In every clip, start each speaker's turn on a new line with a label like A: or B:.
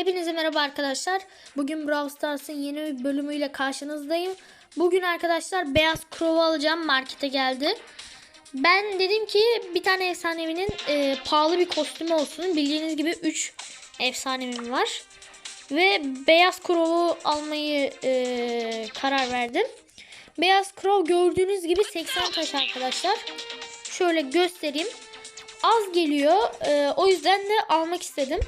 A: Hepinize merhaba arkadaşlar. Bugün Brawl Stars'ın yeni bir bölümüyle karşınızdayım. Bugün arkadaşlar beyaz Crow'u alacağım. Markete geldi. Ben dedim ki bir tane efsanevinin e, pahalı bir kostümü olsun. Bildiğiniz gibi 3 efsanevim var. Ve beyaz Crow'u almayı e, karar verdim. Beyaz Crow gördüğünüz gibi 80 taş arkadaşlar. Şöyle göstereyim. Az geliyor. E, o yüzden de almak istedim.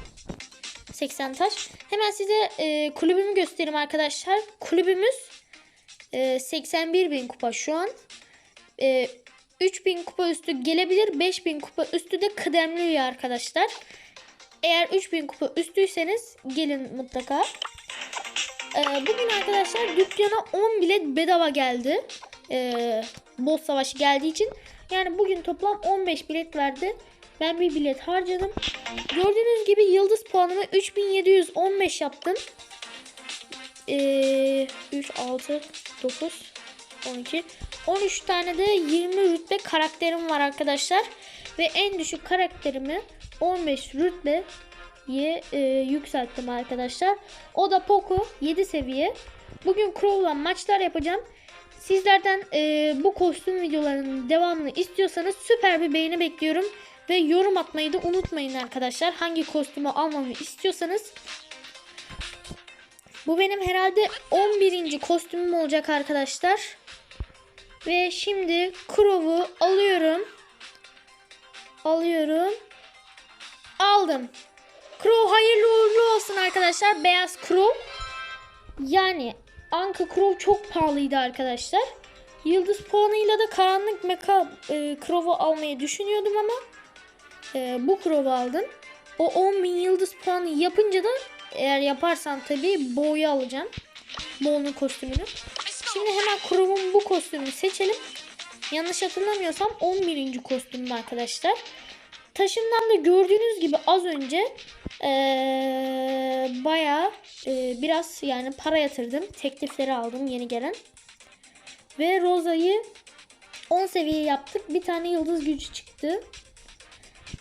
A: 80 taş. Hemen size e, kulübümü göstereyim arkadaşlar. Kulübümüz e, 81 bin kupa şu an. E, 3000 kupa üstü gelebilir. 5000 kupa üstü de kıdemli üye arkadaşlar. Eğer 3000 kupa üstüyseniz gelin mutlaka. E, bugün arkadaşlar dükkana 10 bilet bedava geldi. E, boss savaşı geldiği için. Yani bugün toplam 15 bilet verdi. Ben bir bilet harcadım. Gördüğünüz gibi yıldız puanımı 3715 yaptım. Ee, 3, 6, 9, 12, 13 tane de 20 rütbe karakterim var arkadaşlar. Ve en düşük karakterimi 15 rütbeye e, yükselttim arkadaşlar. O da Poco 7 seviye. Bugün Crow'la maçlar yapacağım. Sizlerden e, bu kostüm videolarının devamını istiyorsanız süper bir beğeni bekliyorum. Ve yorum atmayı da unutmayın arkadaşlar. Hangi kostümü almamı istiyorsanız. Bu benim herhalde 11. kostümüm olacak arkadaşlar. Ve şimdi Crow'u alıyorum. Alıyorum. Aldım. Crow hayırlı uğurlu olsun arkadaşlar. Beyaz Crow. Yani Anka Crow çok pahalıydı arkadaşlar. Yıldız puanıyla da karanlık meka e, Crow'u almayı düşünüyordum ama e, bu Crow'u aldım. O 10.000 yıldız puanı yapınca da eğer yaparsam tabii Bo'yu alacağım. Bo'nun kostümünü. Şimdi hemen Crow'un bu kostümünü seçelim. Yanlış hatırlamıyorsam 11. kostümüm arkadaşlar. Taşımdan da gördüğünüz gibi az önce ee, bayağı ee, biraz yani para yatırdım. Teklifleri aldım yeni gelen. Ve Rosa'yı 10 seviye yaptık. Bir tane yıldız gücü çıktı.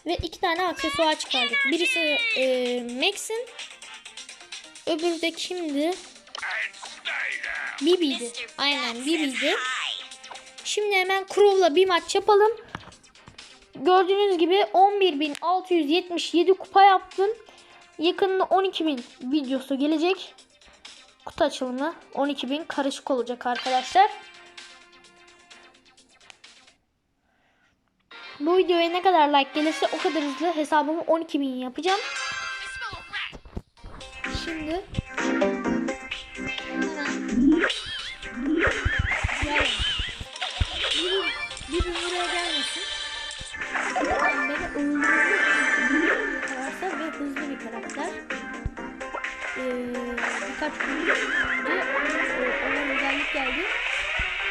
A: Ve iki tane aksesuar çıkardık. Birisi e, Max'in. Öbürü de kimdi? Bibi'ydi. Aynen Bibi'ydi. Şimdi hemen Crow'la bir maç yapalım. Gördüğünüz gibi 11.677 kupa yaptım. Yakında 12.000 videosu gelecek. Kutu açılımı 12.000 karışık olacak arkadaşlar. Bu videoya ne kadar like gelirse o kadar hızlı hesabımı 12.000 yapacağım. Şimdi. Bir, buraya gelmesin. Yani beni ve hızlı bir karakter. Birkaç gün önce özellik geldi.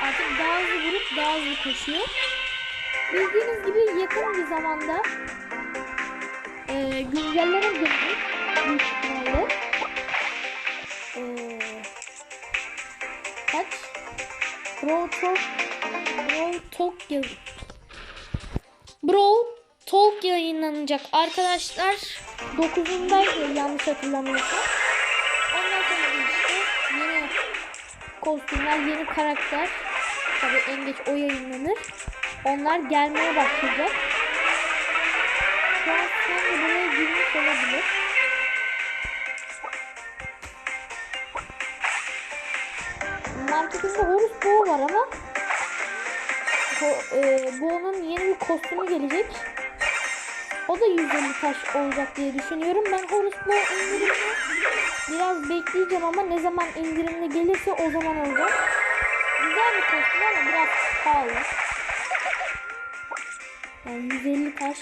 A: Artık daha hızlı vurup daha hızlı koşuyor. Bildiğiniz gibi yakın bir zamanda e, güncelleme gelecek büyük ihtimalle. E, kaç? Bro Talk Bro Talk Bro Talk yayınlanacak arkadaşlar. 9'undaydı yanlış hatırlamıyorsam. Ondan sonra işte yeni kostümler, yeni karakter. Tabii en geç o yayınlanır. Onlar gelmeye başlayacak. Şu an sanki buraya girmiş olabilir. Marketimde Horus Boğ var ama bu, e, Boğ'un yeni bir kostümü gelecek. O da 150 taş olacak diye düşünüyorum. Ben Horus Boğ indirimini biraz bekleyeceğim ama ne zaman indirimli gelirse o zaman olacak. Güzel bir kostüm ama biraz pahalı. Yani 150 taş.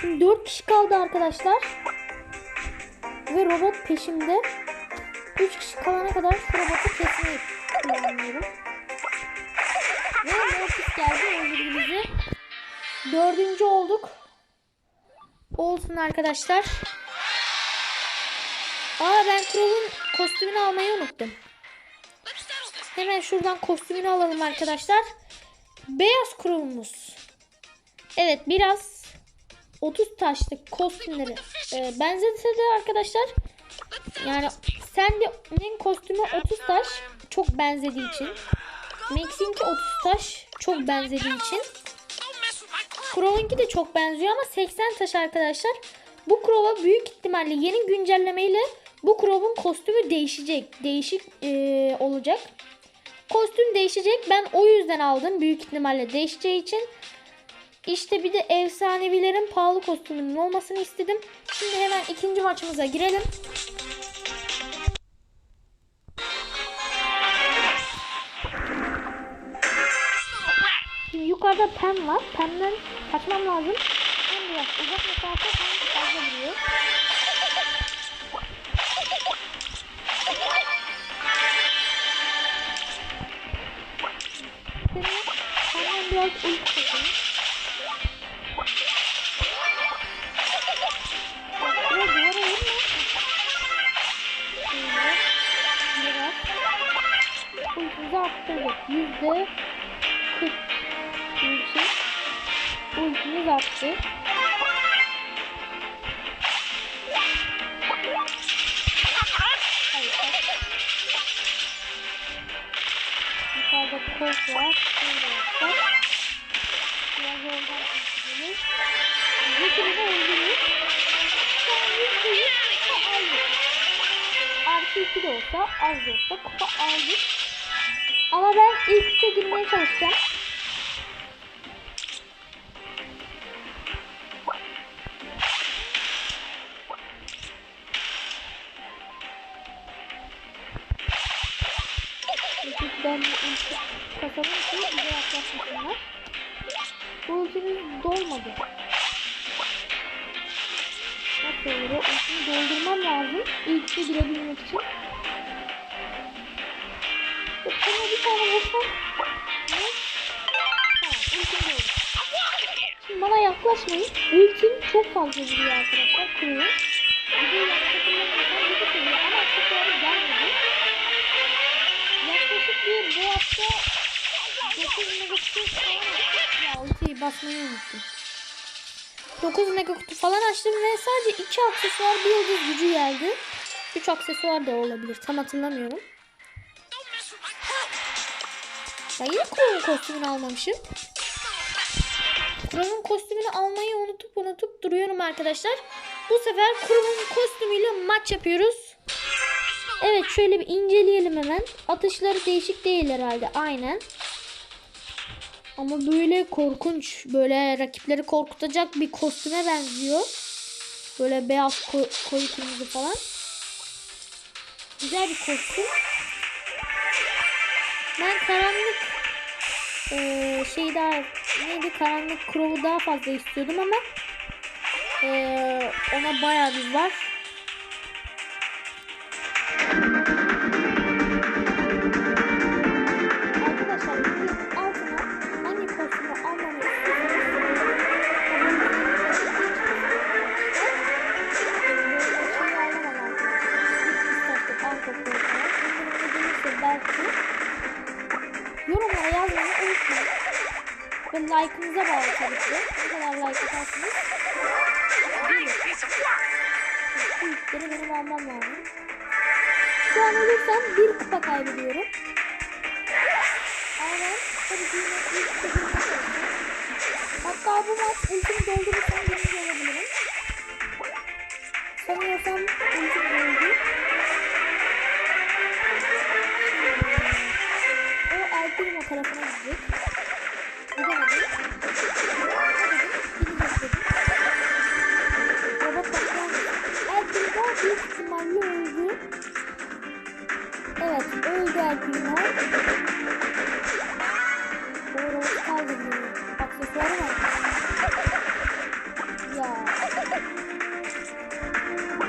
A: Şimdi 4 kişi kaldı arkadaşlar. Ve robot peşimde. 3 kişi kalana kadar şu robotu kesmeyi planlıyorum. Ve Mortis geldi öldürdü bizi. Dördüncü olduk. Olsun arkadaşlar. Aa ben Crow'un kostümünü almayı unuttum. Hemen şuradan kostümünü alalım arkadaşlar. Beyaz Crow'umuz. Evet biraz 30 taşlık kostümleri e, benzetse de arkadaşlar yani Sandy'nin kostümü 30 taş çok benzediği için Max'inki 30 taş çok benzediği için Crow'unki de çok benziyor ama 80 taş arkadaşlar. Bu Crow'a büyük ihtimalle yeni güncellemeyle bu Crow'un kostümü değişecek. Değişik e, olacak. Kostüm değişecek. Ben o yüzden aldım. Büyük ihtimalle değişeceği için. İşte bir de efsanevilerin pahalı kostümünün olmasını istedim. Şimdi hemen ikinci maçımıza girelim. Şimdi yukarıda Pem var. Pem'den kaçmam lazım. Pem biraz uzak mesafe fazla vuruyor. Biraz ulti çekeyim. Biraz duvara vurma. Şöyle. Biraz. Ultimizi arttırdık. Yüzde 40 gibi bir şey. Ultimiz arttı. Hayır. Yukarıda kol var. Şöyle yapsak. Biraz oradan ultimiz. Zikrini de öldürür. Şu an yüzde yüz kupa aldık. Artı iki de olsa az da olsa kupa aldık. Ama ben ilk üçe girmeye çalışacağım. İlk üçten bir ulti kasalım ki bize yaklaşmasınlar. Bu ultimiz dolmadı. Nasıl olur? Ultimi doldurmam lazım. İlk üçe girebilmek için. Bana bir tane vursam. Şimdi bana yaklaşmayın. Ultim çok fazla vuruyor arkadaşlar. De gelmedi. Yaklaşık bir bu hafta 9 mega kutu falan basmayı unuttum. 9 mega kutu falan açtım ve sadece 2 aksesuar bir yıldız gücü geldi. 3 aksesuar da olabilir. Tam hatırlamıyorum. Ben yine Kur'un kostümünü almamışım. Kur'un kostümünü almayı unutup unutup duruyorum arkadaşlar. Bu sefer Kur'un kostümüyle maç yapıyoruz. Evet şöyle bir inceleyelim hemen. Atışları değişik değil herhalde. Aynen. Ama böyle korkunç, böyle rakipleri korkutacak bir kostüme benziyor. Böyle beyaz ko- koyu kırmızı falan. Güzel bir kostüm. Ben karanlık eee şey daha neydi karanlık Crow'u daha fazla istiyordum ama eee, ona bayağı bir var. Mi? Bu yükleri benim almam lazım. Şu an ölürsem bir kupa kaybediyorum. Ama ben tabii ki yine ilk istediğim Hatta bu maç ultimi doldurursam birinci olabilirim. Sanıyorsam ultim doldu. O Primo tarafına gidecek. Ya.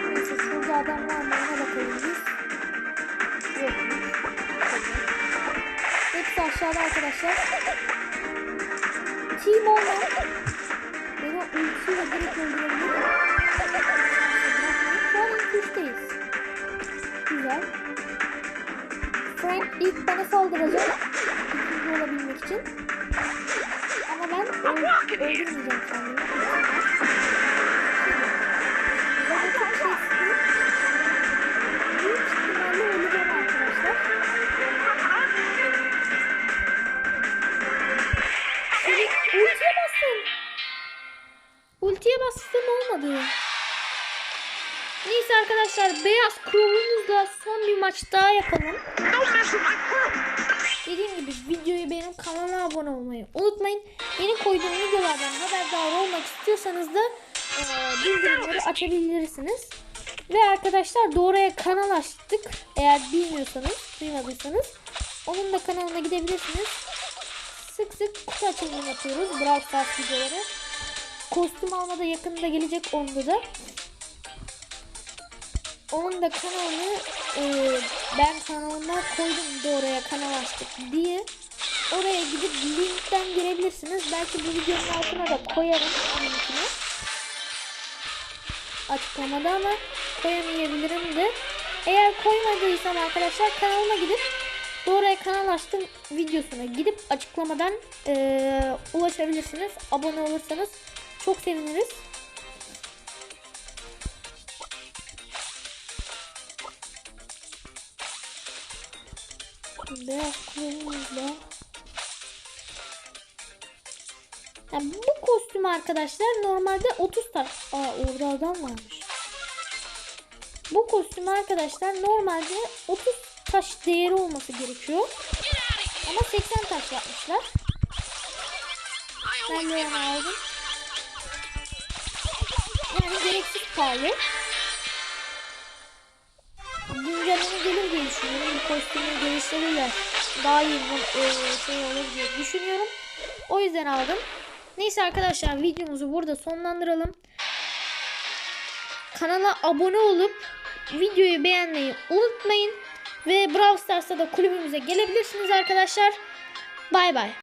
A: Neyse şurada adam var mı ona bakalım biz. Yokmuş. Hepsi aşağıda arkadaşlar. Team olmak beni ultiyle direkt öldürebilir. Şu an ilk üçteyiz. Güzel. Frank ilk bana saldıracak. İkinci olabilmek için. Ama ben öldürmeyeceğim kendimi. Ultiye bastım. Ultiye bastım olmadı. Neyse arkadaşlar beyaz kromumuzla son bir maç daha yapalım. Dediğim gibi videoyu benim kanalıma abone olmayı unutmayın. Yeni koyduğum videolardan haberdar olmak istiyorsanız da e, bildirimleri açabilirsiniz. Ve arkadaşlar Dora'ya kanal açtık. Eğer bilmiyorsanız, duymadıysanız onun da kanalına gidebilirsiniz. Sık sık kutu açılımı yapıyoruz. Brawl Stars videoları. Kostüm alma da yakında gelecek onda da. Onun da kanalını e, ben kanalıma koydum da oraya kanal açtık diye. Oraya gidip linkten girebilirsiniz. Belki bu videonun altına da koyarım linkini. Açıklamada ama koyamayabilirim de. Eğer koymadıysam arkadaşlar kanalıma gidip Doğruya kanal açtım videosuna gidip açıklamadan e, ulaşabilirsiniz. Abone olursanız çok seviniriz. Kulağımızla. Yani bu kostüm arkadaşlar normalde 30 taş. Aa orada adam varmış. Bu kostüm arkadaşlar normalde 30 taş değeri olması gerekiyor. Ama 80 taş yapmışlar. Ben de aldım. Yani gereksiz pahalı. Güncelleme gelir diye düşünüyorum. Kostümü geliştirirler. Daha iyi bir e, şey olur diye düşünüyorum. O yüzden aldım. Neyse arkadaşlar videomuzu burada sonlandıralım. Kanala abone olup videoyu beğenmeyi unutmayın. Ve Brawl Stars'ta da kulübümüze gelebilirsiniz arkadaşlar. Bay bay.